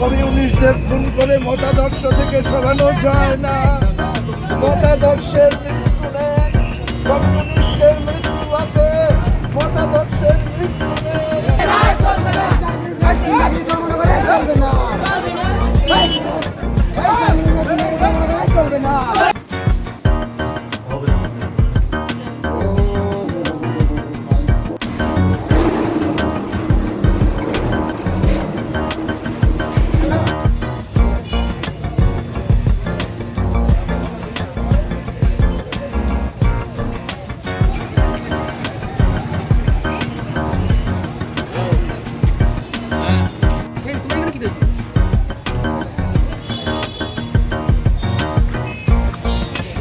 কমিউনিস্টদের করে মতাদর্শ থেকে সরানো যায় না মতাদর্শের মৃত্যু নেই কমিউনিস্টের চলবে না